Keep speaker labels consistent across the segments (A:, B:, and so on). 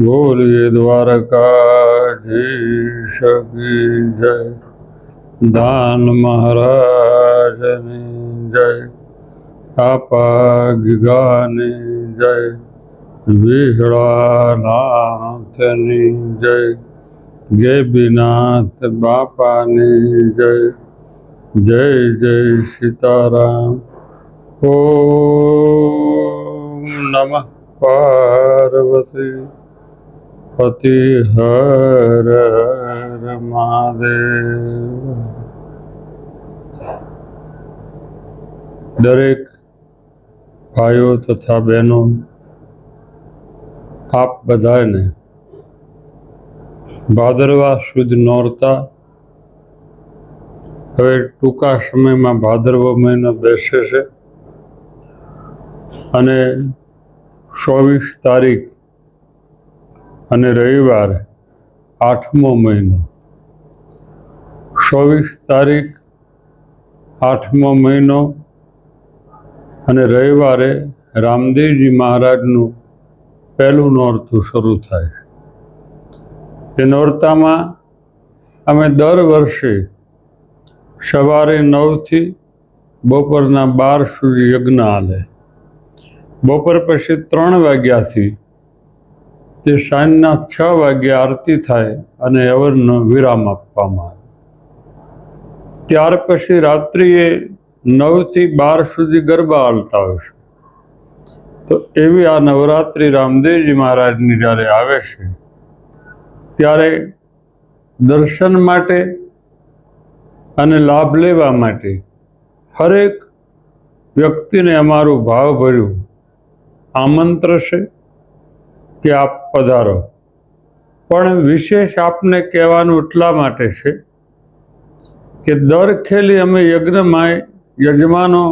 A: બોલીએ દ્વારકાધીશ કી જય દાન મહારાજની જય આપા ગિગાની જય વિહળાનાથની જય ગેબીનાથ બાપાની જય જય જય સીતારામ ઓ નમઃ પાર્વતી પતિ હર મહાદેવ દરેક ભાઈઓ તથા બહેનો આપ બધાને ભાદરવા સુદ નોરતા હવે ટૂંકા સમયમાં ભાદરવો મહિનો બેસે છે અને ચોવીસ તારીખ અને રવિવાર આઠમો મહિનો. ચોવીસ તારીખ આઠમો મહિનો અને રવિવારે રામદેવજી મહારાજનું પહેલું નોરતું શરૂ થાય એ નોરતામાં અમે દર વર્ષે સવારે નવથી બપોરના બાર સુધી યજ્ઞ હાલે. બપોર પછી ત્રણ વાગ્યાથી તે સાંજના છ વાગ્યે આરતી થાય અને અવરનો વિરામ આપવામાં આવે. ત્યાર પછી રાત્રિએ નવથી બાર સુધી ગરબા હાલતા હોય છે. તો એવી આ નવરાત્રિ રામદેવજી મહારાજની જ્યારે આવે છે, ત્યારે દર્શન માટે અને લાભ લેવા માટે હરેક વ્યક્તિને અમારું ભાવ ભર્યું આમંત્ર છે. કે આપ પધારો. પણ વિશેષ આપને કહેવાનું એટલા માટે છે કે દર ખેલી અમે યજ્ઞમાં યજમાનો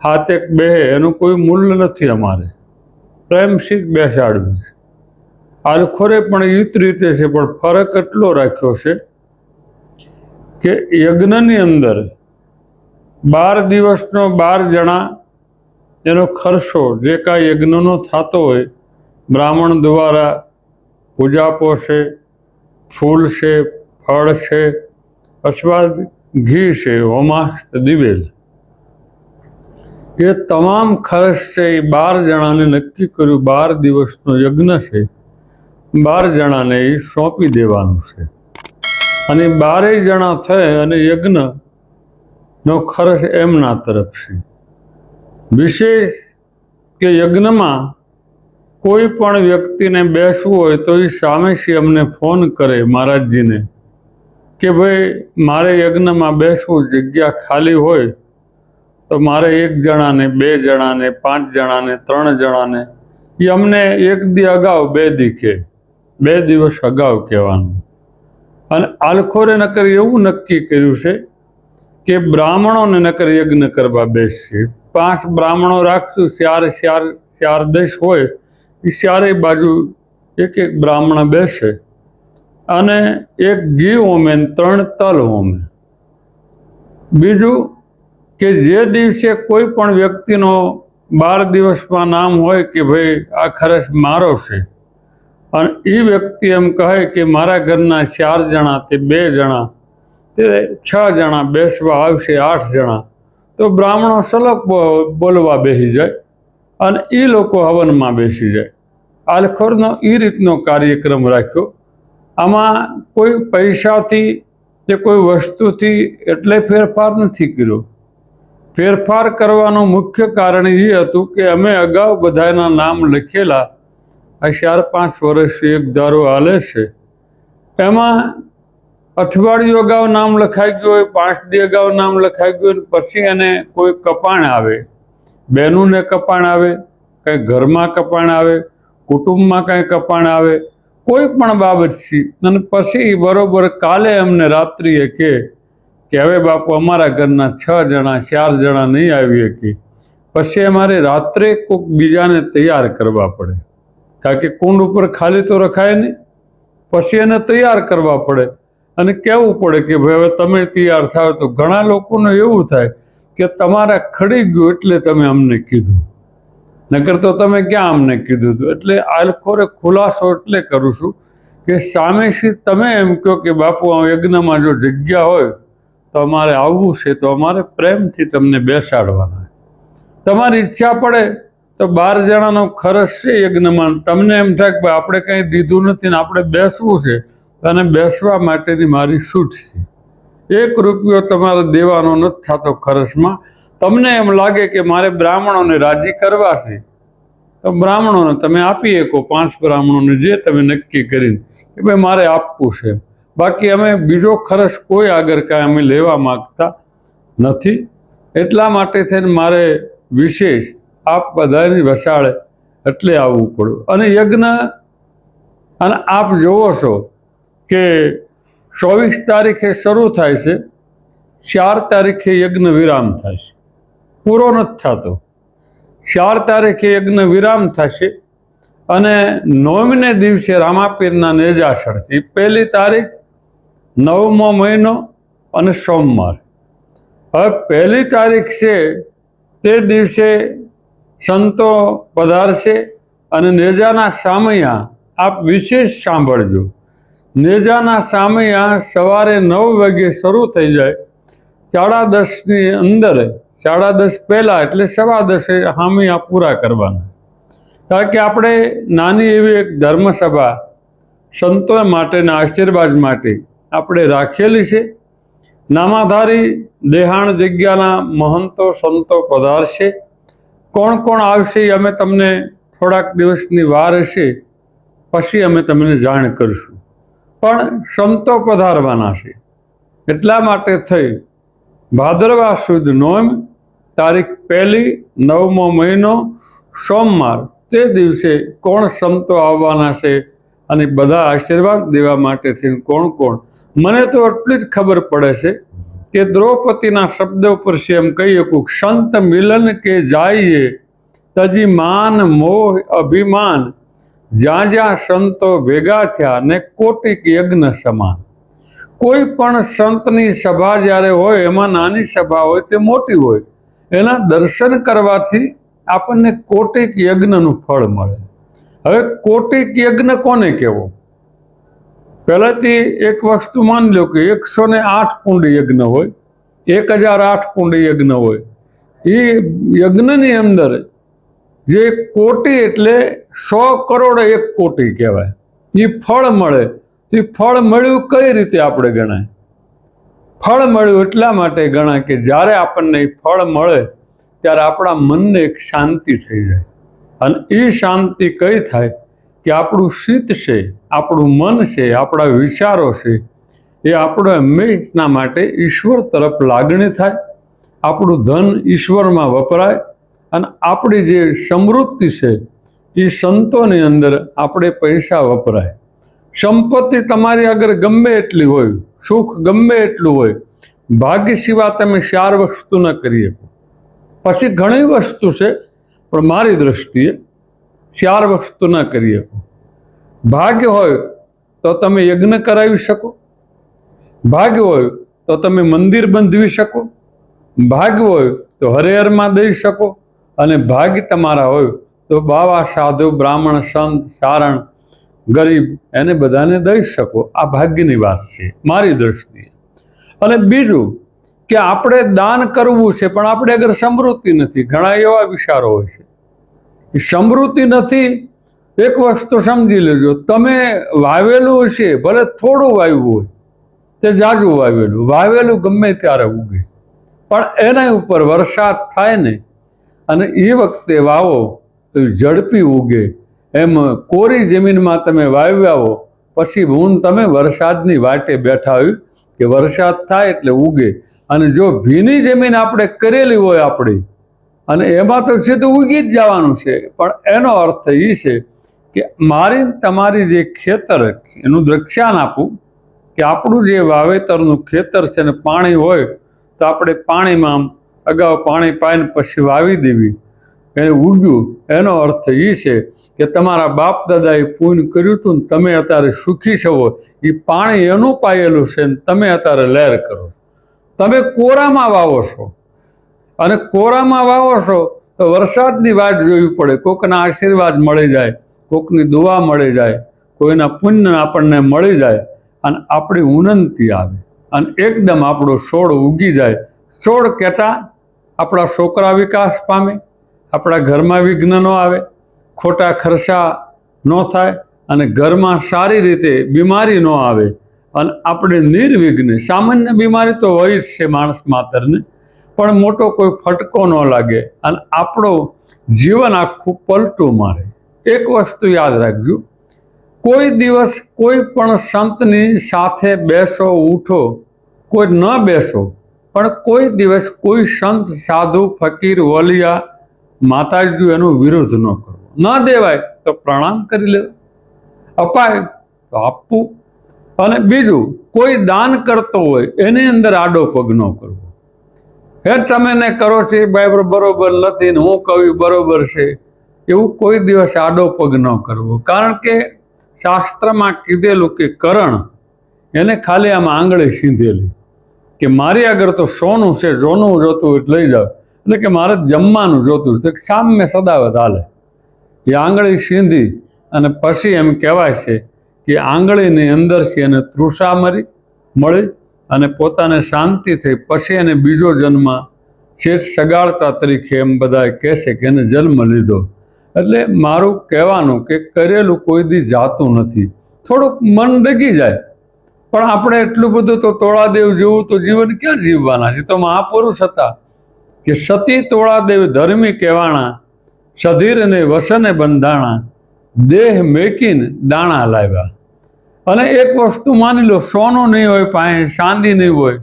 A: હાથ બે, એનું કોઈ મૂલ્ય નથી અમારે. પ્રેમથી બેસાડવું. છે આલખોરે પણ એ રીતે છે, પણ ફરક એટલો રાખ્યો છે કે યજ્ઞની અંદર બાર દિવસનો બાર જણા એનો ખર્ચો જે કાંઈ યજ્ઞનો થતો હોય બ્રાહ્મણ દ્વારા પૂજાપો છે ફૂલ છે, ફળ છે અથવા ઘી છે, હોમાસ્ત, દિવેલ. એ તમામ ખર્ચ છે એ બાર જણાને નક્કી કર્યું, બાર દિવસનો યજ્ઞ છે. બાર જણાને એ સોંપી દેવાનું છે. અને બારેય જણા થાય અને યજ્ઞનો ખર્ચ એમના તરફ છે. વિશેષ કે યજ્ઞમાં કોઈ પણ વ્યક્તિને બેસવું હોય તો એ સામેથી અમને ફોન કરે મહારાજજીને કે ભાઈ, મારે યજ્ઞમાં બેસવું જગ્યા ખાલી હોય તો મારે એક જણાને, બે જણાને, પાંચ જણાને, ત્રણ જણાને એ અમને એક દી અગાઉ બે દી કે, બે દિવસ અગાઉ કહેવાનું. અને આલખોરે નકર એવું નક્કી કર્યું છે કે બ્રાહ્મણોને નકર યજ્ઞ કરવા બેસશે પાંચ બ્રાહ્મણો રાખશું, ચાર ચાર ચાર દેશ હોય ચારેય બાજુ એક એક બ્રાહ્મણ બેસે અને એક ઘી હોમે ત્રણ તલ હોમે બીજું કે જે દિવસે કોઈ પણ વ્યક્તિનો બાર દિવસમાં નામ હોય કે ભાઈ આ ખરેશ મારો છે, અને એ વ્યક્તિ એમ કહે કે મારા ઘરના ચાર જણા તે બે જણા તે છ જણા બેસવા આવશે, આઠ જણા. તો બ્રાહ્મણો સલગ બોલવા બેસી જાય. અને એ લોકો હવનમાં બેસી જાય. આલખોરનો એ રીતનો કાર્યક્રમ રાખ્યો. આમાં કોઈ પૈસાથી કે કોઈ વસ્તુથી એટલે ફેરફાર નથી કર્યો. ફેરફાર કરવાનું મુખ્ય કારણ એ હતું કે અમે અગાઉ બધાના નામ લખેલા. આ ચાર પાંચ વર્ષથી એક ધારો હાલે છે. એમાં અઠવાડિયું અગાઉ નામ લખાઈ ગયું હોય, પાંચ દી અગાઉ નામ લખાઈ ગયું પછી એને કોઈ કપાણ આવે. બહેનોને કપાણ આવે, કંઈ ઘરમાં કપાણ આવે, કુટુંબમાં કંઈ કપાણ આવે, કોઈ પણ બાબત છે. અને પછી બરોબર કાલે અમને રાત્રિએ કે કે હવે બાપુ અમારા ઘરના છ જણા, ચાર જણા નહીં આવી શકી પછી અમારે રાત્રે કોઈક બીજાને તૈયાર કરવા પડે. કારણ કે કુંડ ઉપર ખાલી તો રખાય નહીં. પછી એને તૈયાર કરવા પડે. અને કહેવું પડે કે ભાઈ, હવે તમે તૈયાર થાવ તો ઘણા લોકોને એવું થાય કે તમારા ખડી ગયું એટલે તમે અમને કીધું. નકર તો તમે ક્યાં અમને કીધું હતું? એટલે આલખોરે ખુલાસો એટલે કરું છું કે સામેથી તમે એમ કહો કે બાપુ, આ યજ્ઞમાં જો જગ્યા હોય તો અમારે આવવું છે, તો અમારે પ્રેમથી તમને બેસાડવાના તમારી ઈચ્છા પડે તો બાર જણાનો ખર્ચ છે યજ્ઞમાં. તમને એમ થાય કે આપણે કંઈ દીધું નથી ને આપણે બેસવું છે અને બેસવા માટેની મારી છૂટ છે. એક રૂપિયો તમારે દેવાનો નથી થતો ખર્ચમાં. તમને એમ લાગે કે મારે બ્રાહ્મણોને રાજી કરવા છે? તો બ્રાહ્મણોને તમે આપી શકો, પાંચ બ્રાહ્મણોને જે તમે નક્કી કરીને કે ભાઈ મારે આપવું છે. બાકી અમે બીજો ખર્ચ કોઈ આગળ કાંઈ અમે લેવા માગતા નથી. એટલા માટે થઈને મારે વિશેષ આપ બધાની વસાળે એટલે આવવું પડ્યું અને યજ્ઞ, અને આપ જોવો છો કે ચોવીસ તારીખે શરૂ થાય છે, ચાર તારીખે યજ્ઞ વિરામ છે. પૂરો નથી થતો. ચાર તારીખે યજ્ઞ વિરામ થશે અને નવમીને દિવસે રામાપીરના નેજાસરથી પહેલી તારીખ, નવમો મહિનો અને સોમવાર. હવે પહેલી તારીખ છે, તે દિવસે સંતો પધારશે અને નેજાના સામયા આપ વિશેષ સાંભળજો. નેજાના સામૈયા સવારે નવ વાગે શરૂ થઈ જાય. સાડા દસની અંદર સાડા દસ પહેલાં એટલે સવા દસે હામિયા પૂરા કરવાના. કારણ કે આપણે નાની એવી એક ધર્મસભા સંતો માટેના આશીર્વાદ માટે આપણે રાખેલી છે. નામાધારી દેહાણ જગ્યાના મહંતો સંતો પધારશે. કોણ કોણ આવશે અમે તમને થોડાક દિવસની વાર હશે. પછી અમે તમને જાણ કરશું. પણ સંતો પધારવાના છે. એટલા માટે થઈ ભાદરવા સુદ નોમ તારીખ પહેલી નવમો મહિનો સોમવાર. તે દિવસે કોણ સંતો આવવાના છે અને બધા આશીર્વાદ દેવા માટે થઈને કોણ કોણ? મને તો એટલી જ ખબર પડે છે કે દ્રૌપદીના શબ્દ ઉપર છે એમ કહી શકું સંત મિલન કે જાઈએ? તજી માન મોહ અભિમાન જ્યાં જ્યાં સંતો ભેગા થયા ને કોટિક યજ્ઞ સમાન કોઈ પણ સંતની સભા જ્યારે હોય, એમાં નાની સભા હોય તે મોટી હોય, એના દર્શન કરવાથી આપણને કોટિક યજ્ઞનું ફળ મળે. હવે કોટિક યજ્ઞ કોને કહેવો? પહેલાથી એક વસ્તુ માની લો કે એકસો ને આઠ કુંડ યજ્ઞ હોય, એક હજાર આઠ કુંડ યજ્ઞ હોય. એ યજ્ઞની અંદર જે કોટી એટલે સો કરોડ એક કોટી કહેવાય. એ ફળ મળે. એ ફળ મળ્યું કઈ રીતે આપણે ગણાય? ફળ મળ્યું એટલા માટે ગણાય કે જ્યારે આપણને એ ફળ મળે, ત્યારે આપણા મનને એક શાંતિ થઈ જાય. અને એ શાંતિ કઈ થાય? કે આપણું શીત છે, આપણું મન છે, આપણા વિચારો છે, એ આપણે હંમેશના માટે ઈશ્વર તરફ લાગણી થાય. આપણું ધન ઈશ્વરમાં વપરાય. અને આપણી જે સમૃદ્ધિ છે, એ સંતોની અંદર આપણે પૈસા વપરાય. સંપત્તિ તમારી આગળ ગમે એટલી હોય, સુખ ગમે એટલું હોય, ભાગ્ય સિવાય તમે ચાર વસ્તુ ન કરી શકો. પછી ઘણી વસ્તુ છે, પણ મારી દ્રષ્ટિએ ચાર વસ્તુ ન કરી શકો. ભાગ્ય હોય તો તમે યજ્ઞ કરાવી શકો. ભાગ્ય હોય તો તમે મંદિર બંધવી શકો. ભાગ્ય હોય તો હરિહરમાં દઈ શકો. અને ભાગ્ય તમારા હોય, તો બાવા, સાધુ, બ્રાહ્મણ, સંત, સારણ, ગરીબ, એને બધાને દઈ શકો. આ ભાગ્યની વાત છે, મારી દ્રષ્ટિએ. અને બીજું કે આપણે દાન કરવું છે, પણ આપણે અગર સમૃદ્ધિ નથી. ઘણા એવા વિચારો હોય છે સમૃદ્ધિ નથી, એક વસ્તુ સમજી લેજો. તમે વાવેલું છે, ભલે થોડું વાવ્યું હોય, તે જાજુ વાવેલું. વાવેલું ગમે ત્યારે ઉગે. પણ એના ઉપર વરસાદ થાય ને અને એ વખતે વાવો તો ઝડપી ઉગે. એમ કોરી જમીનમાં તમે વાવ્યા હો પછી હું તમે વરસાદની વાટે બેઠા હોય કે વરસાદ થાય એટલે ઉગે. અને જો ભીની જમીન આપણે કરેલી હોય આપણી, અને એમાં તો સીધું ઉગી જ જવાનું છે. પણ એનો અર્થ એ છે કે મારી તમારી જે ખેતર એનું દ્રક્ષાન આપું કે આપણું જે વાવેતરનું ખેતર છે ને પાણી હોય, તો આપણે પાણીમાં આમ અગાઉ પાણી પાઈને પછી વાવી દેવી. એ ઉગ્યું. એનો અર્થ એ છે કે તમારા બાપ દાદાએ પૂન કર્યું હતું ને તમે અત્યારે સુખી છો એ પાણી એનું પાયેલું છે ને તમે અત્યારે લહેર કરો. તમે કોરામાં વાવો છો. અને કોરામાં વાવો છો તો વરસાદની વાટ જોવી પડે. કોકના આશીર્વાદ મળી જાય, કોકની દુઆ મળી જાય, કોઈના પુણ્ય આપણને મળી જાય અને આપણી ઉન્નતિ આવે. અને એકદમ આપણો છોડ ઉગી જાય. છોડ કહેતા આપણા છોકરા વિકાસ પામે, આપણા ઘરમાં વિઘ્ન ન આવે, ખોટા ખર્ચા ન થાય અને ઘરમાં સારી રીતે બીમારી ન આવે અને આપણે નિર્વિઘ્ન, સામાન્ય બીમારી તો હોય જ છે માણસ માતરને, પણ મોટો કોઈ ફટકો ન લાગે અને આપણો જીવન આખું પલટું મારે. એક વસ્તુ યાદ રાખજો, કોઈ દિવસ કોઈ પણ સંતની સાથે બેસો, ઉઠો, કોઈ ન બેસો પણ કોઈ દિવસ કોઈ સંત, સાધુ, ફકીર, વલિયા, માતાજી એનો વિરોધ ન કરવો. ન દેવાય તો પ્રણામ કરી લેવા. અપાય તો આપવું. અને બીજું, કોઈ દાન કરતો હોય એની અંદર આડો પગ ન કરવો. હે તમે ને કરો છો એ બરોબર નથી ને હું કવિ બરોબર છે. એવું કોઈ દિવસ આડો પગ ન કરવો. કારણ કે શાસ્ત્રમાં કીધેલું કે કરણ એને ખાલી આમ આંગળી સીંધેલી. કે મારી આગળ તો સોનું છે, સોનું જોતું તો લઈ જાઓ. એટલે કે મારે જમવાનું જોતું તો સામે સદાવત હાલે. એ આંગળી સીંધી અને પછી એમ કહેવાય છે કે આંગળીની અંદરથી એને તૃષા મરી મળી અને પોતાને શાંતિ થઈ પછી એને બીજો જન્મ છેઠ સગાડતા તરીકે એમ બધા કહે છે કે એને જન્મ લીધો. એટલે મારું કહેવાનું કે કરેલું કોઈ દી જાતું નથી. થોડુંક મન ડગી જાય. પણ આપણે એટલું બધું તો તોળાદેવ જેવું તો જીવન ક્યાં જીવવાના છે? તો મહાપુરુષ હતા કે સતી તોળાદેવ ધર્મી કહેવાણા, સધીરને વસને બંધાણા, દેહ મેકીન દાણા લાવ્યા. અને એક વસ્તુ માની લો, સોનું નહીં હોય પાસે ચાંદી નહીં હોય,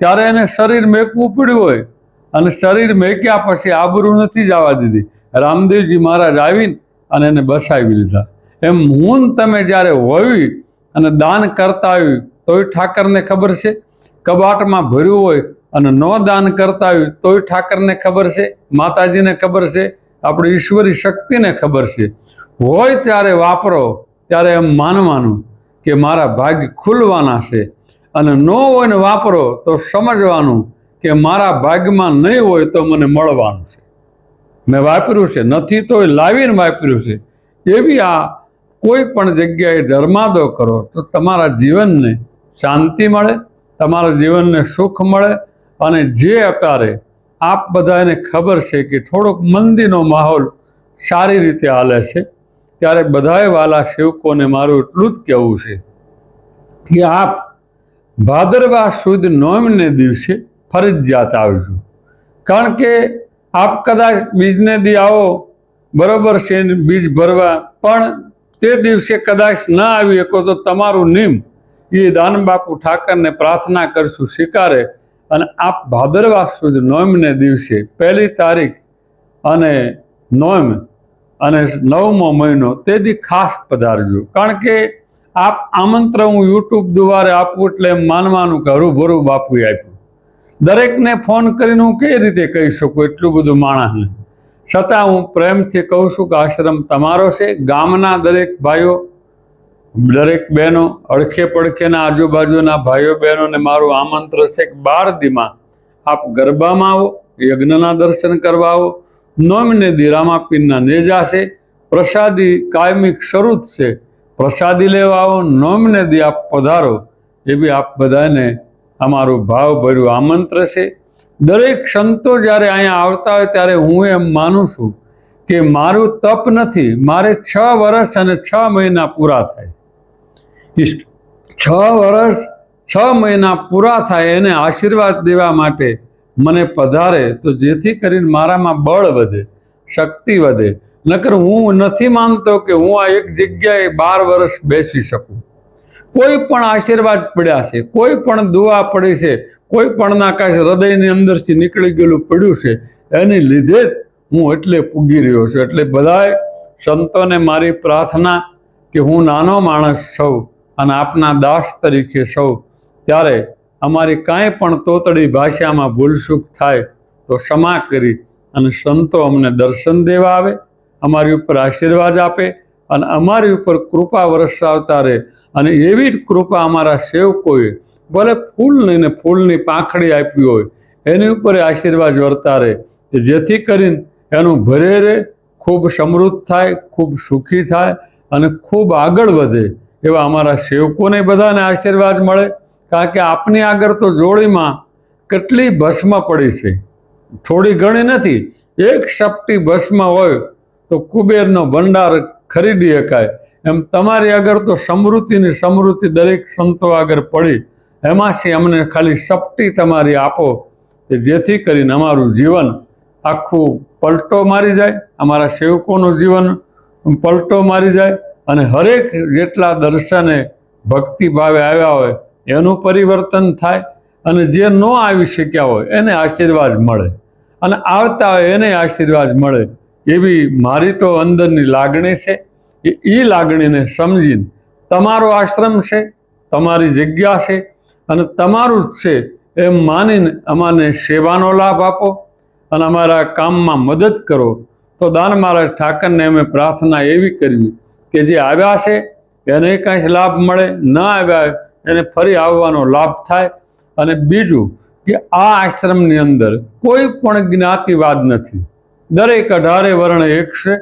A: ત્યારે એને શરીર મેકવું પડ્યું હોય અને શરીર મેક્યા પછી આબરૂ નથી જવા દીધી. રામદેવજી મહારાજ આવીને અને એને બસાવી લીધા. એમ હું તમે જ્યારે હોવી અને દાન કરતા આવ્યું. તોય ઠાકરને ખબર છે? કબાટમાં ભર્યું હોય અને ન દાન કરતા આવ્યું, તોય ઠાકરને ખબર છે? માતાજીને ખબર છે? આપણી ઈશ્વરી શક્તિને ખબર છે? હોય ત્યારે વાપરો, ત્યારે એમ માનવાનું કે મારા ભાગ્ય ખુલવાના છે. અને ન હોય ને વાપરો તો સમજવાનું કે મારા ભાગ્યમાં નહીં હોય તો મને મળવાનું છે. મેં વાપર્યું છે. નથી તો લાવીને વાપર્યું છે. એવી આ કોઈ પણ જગ્યાએ ધર્માદો કરો, તો તમારા જીવનને શાંતિ મળે, તમારા જીવનને સુખ મળે અને જે અત્યારે આપ બધાને ખબર છે કે થોડોક મંદીનો માહોલ સારી રીતે હાલે છે, ત્યારે બધાએ વાલા સેવકોને મારું એટલું જ કહેવું છે કે આપ ભાદરવા સુદ નોમને દિવસે ફરજિયાત આવજો. કારણ કે આપ કદાચ બીજને દી આવો, બરોબર છે બીજ ભરવા, પણ તે દિવસે કદાચ ન આવી શકો તો તમારું નિમ એ દાન બાપુ ઠાકરને પ્રાર્થના કરશું, સ્વીકારે. અને આપ ભાદરવા સુધ નોમને દિવસે પહેલી તારીખ અને નોમ અને નવમો મહિનો તે દી ખાસ પધારજો. કારણ કે આપ આમંત્રણ હું યુટ્યુબ દ્વારે આપું એટલે એમ માનવાનું કે હરુભરું બાપુએ આપ્યું. દરેકને ફોન કરીને હું કઈ રીતે કહી શકું? એટલું બધું માણસને છતાં હું પ્રેમથી કહું છું કે આશ્રમ તમારો છે. ગામના દરેક ભાઈઓ, દરેક બહેનો, અડખે પડખેના આજુબાજુના ભાઈઓ બહેનોને મારું આમંત્રણ છે કે બાર દીમાં આપ ગરબામાં આવો, યજ્ઞના દર્શન કરવા આવો. નોમને દી રામાપીરના નેજા છે. પ્રસાદી કાયમિક શરૂ છે. પ્રસાદી લેવા આવો, નોમને દી આપ પધારો. એ બી આપ બધાને અમારું ભાવ ભર્યું આમંત્ર છે. દરેક સંતો જ્યારે અહીંયા આવતા હોય ત્યારે હું એમ માનું છું કે મારું તપ નથી, મારે છ વર્ષ અને છ મહિના પૂરા થાય. છ વર્ષ છ મહિના પૂરા થાય એને આશીર્વાદ દેવા માટે મને પધારે તો જેથી કરીને મારામાં બળ વધે, શક્તિ વધે. નકર હું નથી માનતો કે હું આ એક જગ્યાએ બાર વર્ષ બેસી શકું. કોઈ પણ આશીર્વાદ પડ્યા છે, કોઈ પણ દુઆ પડી છે કોઈ પણના કાંઈ હૃદયની અંદરથી નીકળી ગયેલું પડ્યું છે, એની લીધે જ હું એટલે પૂગી રહ્યો છું. એટલે બધાએ સંતોને મારી પ્રાર્થના કે હું નાનો માણસ છઉં અને આપના દાસ તરીકે સૌ ત્યારે અમારી કાંઈ પણ તોતડી ભાષામાં ભૂલસુખ થાય તો ક્ષમા કરી અને સંતો અમને દર્શન દેવા આવે, અમારી ઉપર આશીર્વાદ આપે અને અમારી ઉપર કૃપા વરસાવતા રહે. અને એવી જ કૃપા અમારા સેવકોએ ભલે ફૂલ નહીં ને ફૂલની પાંખડી આપી હોય, એની ઉપર આશીર્વાદ વર્તા રહે કે જેથી કરીને એનું ભરે રહે ખૂબ સમૃદ્ધ થાય, ખૂબ સુખી થાય અને ખૂબ આગળ વધે એવા અમારા સેવકોને બધાને આશીર્વાદ મળે. કારણ કે આપની આગળ તો જોડીમાં કેટલી ભસ્મ પડી છે. થોડી ઘણી નથી, એક સપટી ભસ્મ હોય તો કુબેરનો ભંડાર ખરીદી શકાય. એમ તમારી આગળ તો સમૃદ્ધિની સમૃદ્ધિ દરેક સંતો આગળ પડી એમાંથી અમને ખાલી શક્તિ તમારી આપો કે જેથી કરીને અમારું જીવન આખું પલટો મારી જાય, અમારા સેવકોનું જીવન પલટો મારી જાય અને હરેક જેટલા દર્શને ભક્તિ ભાવે આવ્યા હોય, એનું પરિવર્તન થાય અને જે ન આવી શક્યા હોય, એને આશીર્વાદ મળે. અને આવતા હોય એને આશીર્વાદ મળે. એવી મારી તો અંદરની લાગણી છે. એ લાગણીને સમજીને તમારો આશ્રમ છે, તમારી જગ્યા છે અને તમારું જ છે એમ માનીને અમાને સેવાનો લાભ આપો અને અમારા કામમાં મદદ કરો. તો દાન મહારાજ ઠાકરને અમે પ્રાર્થના એવી કરવી કે જે આવ્યા છે, એને કાંઈ લાભ મળે, ન આવ્યા એને ફરી આવવાનો લાભ થાય. અને બીજું કે આ આશ્રમની અંદર કોઈ પણ જ્ઞાતિવાદ નથી. દરેક અઢારે વર્ણ એક છે,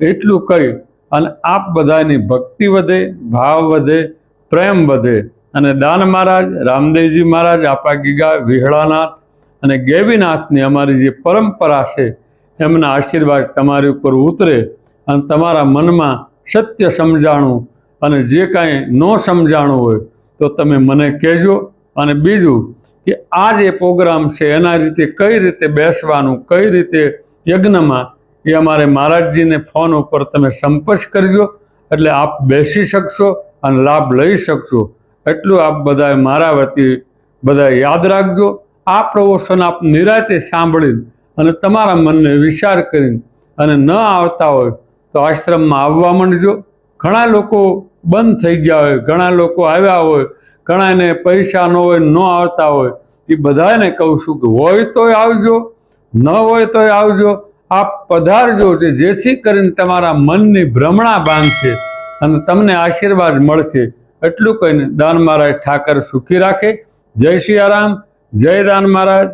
A: એટલું કહી અને આપ બધાની ભક્તિ વધે, ભાવ વધે, પ્રેમ વધે. અને દાન મહારાજ, રામદેવજી મહારાજ આપા ગીગા વિહળાનાથ અને ગેવીનાથની અમારી જે પરંપરા છે, એમના આશીર્વાદ તમારી ઉપર ઉતરે અને તમારા મનમાં સત્ય સમજાણું અને જે કાંઈ ન સમજાણું હોય તો તમે મને કહેજો અને બીજું કે આ જે પ્રોગ્રામ છે, એના રીતે કઈ રીતે બેસવાનું, કઈ રીતે યજ્ઞમાં, એ અમારે મહારાજજીને ફોન ઉપર તમે સંપર્ક કરજો. એટલે આપ બેસી શકશો અને લાભ લઈ શકશો. એટલું આપ બધાએ મારા વતી બધા યાદ રાખજો. આ પ્રવચન આપ નિરાતે સાંભળીને અને તમારા મનને વિચાર કરીને અને ન આવતા હોય તો આશ્રમમાં આવવા માંડજો. ઘણા લોકો બંધ થઈ ગયા હોય, ઘણા લોકો આવ્યા હોય, ઘણાને પૈસા ન હોય, ન આવતા હોય. એ બધાને કહું છું કે હોય તોય આવજો, ન હોય તોય આવજો. આપ પધારજો કે જેથી કરીને તમારા મનની ભ્રમણા બાંધશે અને તમને આશીર્વાદ મળશે. એટલું કહીને દાન મહારાજ ઠાકર સુખી રાખે. જય સિયારામ જય દાન મહારાજ.